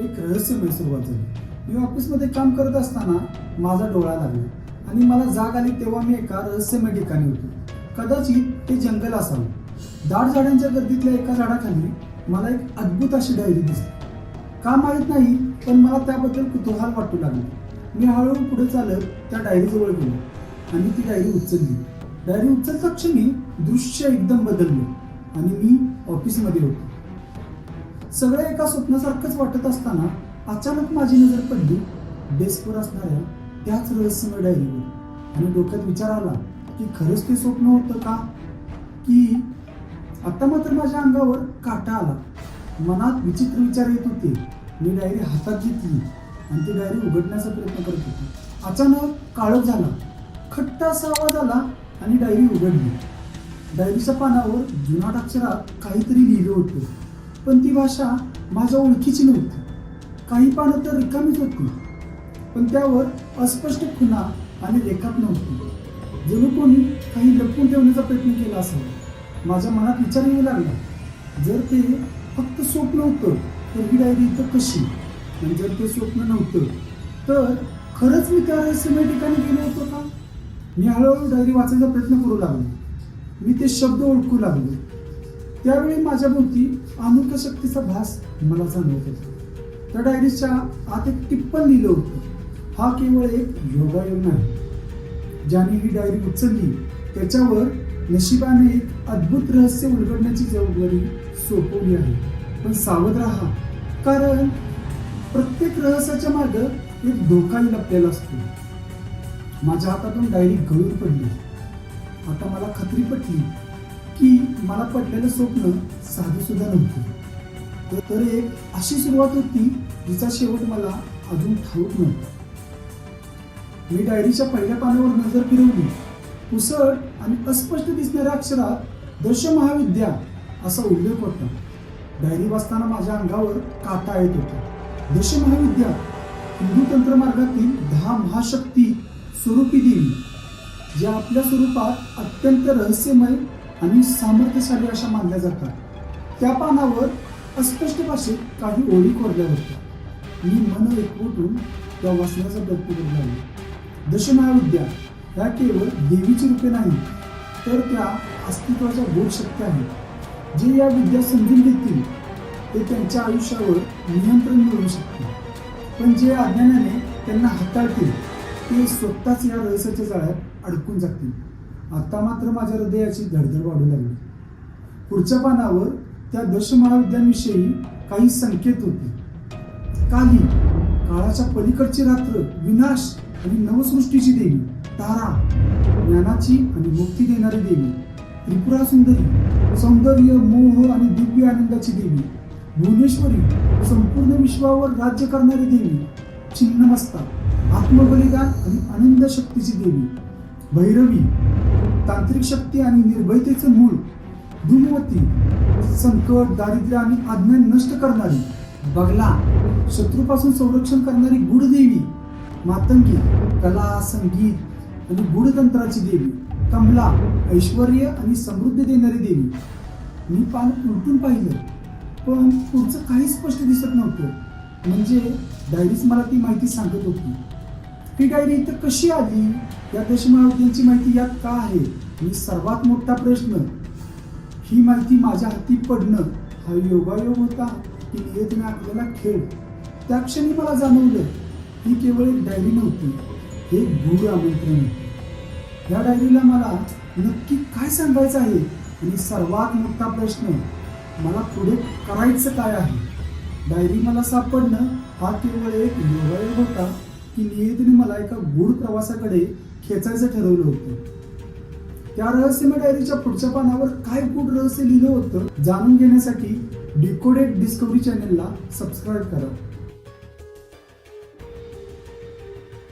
एक रहस्यमय सुरुवात झाली. मी ऑफिसमध्ये काम करत असताना माझा डोळा लागला आणि मला जाग आली तेव्हा मी एका रहस्यमय ठिकाणी होतो. कदाचित ते जंगल असावं. दाट झाडांच्या गर्दीतल्या एका झाडाखाली मला एक अद्भुत अशी डायरी दिसली. का माहीत नाही पण मला त्याबद्दल कुतूहल वाटू लागले. मी हळूहळू पुढे चालत त्या डायरीजवळ गेलो आणि ती डायरी उचलली. डायरी उचलता क्षणी दृश्य एकदम बदलले आणि मी ऑफिसमध्ये होतो. सगळं एका स्वप्नासारखंच वाटत असताना अचानक माझी नजर पडली. डेस्कवर असणाऱ्या त्याच रहस्यमय डायरीवर. आणि डोक्यात विचार आला की खरंच ते स्वप्न होतं का? की आता मात्र माझ्या अंगावर काटा आला. मनात विचित्र विचार येत होते. मी डायरी हातात घेतली आणि ती डायरी उघडण्याचा प्रयत्न करत होती. अचानक काळोख झाला. खट्टा असा आवाज आला आणि डायरी उघडली. डायरीच्या पानावर जुनाट अक्षरात काहीतरी लिहिलं होतं. पण ती भाषा माझ्या ओळखीची नव्हती. काही पानं तर रिकामीच होती पण त्यावर अस्पष्ट खुणा आणि रेखात नव्हती. जणू कोणी काही लपवून ठेवण्याचा प्रयत्न केला असावा माझ्या मनात विचार येऊ लागला. जर ते फक्त स्वप्न होतं तर ही डायरी इथं कशी? आणि जर ते स्वप्न नव्हतं तर खरंच मी त्या रहस्यमय ठिकाणी गेलो होतो का? मी हळूहळू डायरी वाचायचा प्रयत्न करू लागलो. मी ते शब्द ओळखू लागलो. त्यावेळी माझ्या भोवती अमुक शक्तीचा भास मला जाणवत होता. त्या डायरीच्या आत एक टिप्पण लिहिलं होतं. हा केवळ एक योगायोग नाही. ज्याने ही डायरी उचलली त्याच्यावर नशिबाने एक अद्भुत रहस्य उलगडण्याची जबाबदारी सोपवली आहे. पण सावध राहा कारण प्रत्येक रहस्याच्या माग एक धोकाही लपलेला असतो. माझ्या हातातून डायरी गळून पडली. आता मला खात्री पटली की मला पडलेलं स्वप्न साधी सुद्धा नव्हतं. तर- तर एक अशी सुरुवात होती जिचा शेवट मला अजून ठाऊक नव्हता. मी डायरीच्या पहिल्या पानावर नजर फिरवली पुसळ आणि अस्पष्ट दिसणाऱ्या अक्षरात दश महाविद्या असा उल्लेख होता. डायरी वाचताना माझ्या अंगावर काटा येत होता. दश महाविद्या हिंदू तंत्रमार्गातील दहा महाशक्ती स्वरूपी देवी ज्या आपल्या स्वरूपात अत्यंत रहस्यमय आणि सामर्थ्यशाली अशा मानल्या जातात. त्या पानावर अस्पष्ट भाषेत काही ओळी कोरल्या होत्या. मी मन एकवटून त्या वाचण्याचा प्रयत्न करू लागलो. दशमहाविद्या ह्या केवळ देवीची रूपे नाही तर त्या अस्तित्वाच्या गोड शक्य आहेत. जे या विद्या समजून घेतील ते त्यांच्या आयुष्यावर नियंत्रण मिळवू शकतील. पण जे अज्ञानाने त्यांना हाताळतील ते स्वतःच या रहस्याच्या जाळ्यात अडकून जातील. आता मात्र माझ्या हृदयाची धडधड वाढू लागली. पुढच्या पानावर त्या दश महाविद्यांविषयी काही संकेत होते. काली काळाच्या पलीकडची रात्र विनाश आणि नवसृष्टीची देवी तारा ज्ञानाची आणि मुक्ती देणारी देवी त्रिपुरा सुंदरी सौंदर्य मोह आणि दिव्य आनंदाची देवी भुवनेश्वरी संपूर्ण विश्वावर राज्य करणारी देवी छिन्नमस्ता आत्मबलिदान आणि आनंद शक्तीची देवी भैरवी तांत्रिक शक्ती आणि निर्भयतेचं मूळ धूमवती संकट दारिद्र्य आणि अज्ञान नष्ट करणारी बगला शत्रूपासून संरक्षण करणारी गुढदेवी मातंगी कला संगीत आणि गुढतंत्राची देवी कमला ऐश्वर आणि समृद्धी देणारी देवी. मी पान उलटून पाहिलं पण पुढचं काही स्पष्ट दिसत नव्हतं. म्हणजे डायरीच मला ती माहिती सांगत होती. ही डायरी इथं कशी आली? या दशमावधींची माहिती यात का आहे? आणि सर्वात मोठा प्रश्न ही माहिती माझ्या हाती पडणं हा योगायोग होता की नियतीने आपल्याला खेळ? त्या क्षणी मला जाणवलं ही केवळ एक डायरी नव्हती हे एक आमंत्रण या डायरीला मला नक्की काय सांगायचं आहे? आणि सर्वात मोठा प्रश्न मला पुढे करायचं काय आहे? डायरी मला सापडणं हा केवळ एक योगायोग होता. की नियतीने मला एका गूढ प्रवासाकडे खेचायचं ठरवलं होतं. त्या रहस्यमय डायरीच्या पुढच्या पानावर काय गूढ रहस्य लिहिलं होतं जाणून घेण्यासाठी डिकोडेड डिस्कवरी चॅनेलला सबस्क्राईब करा.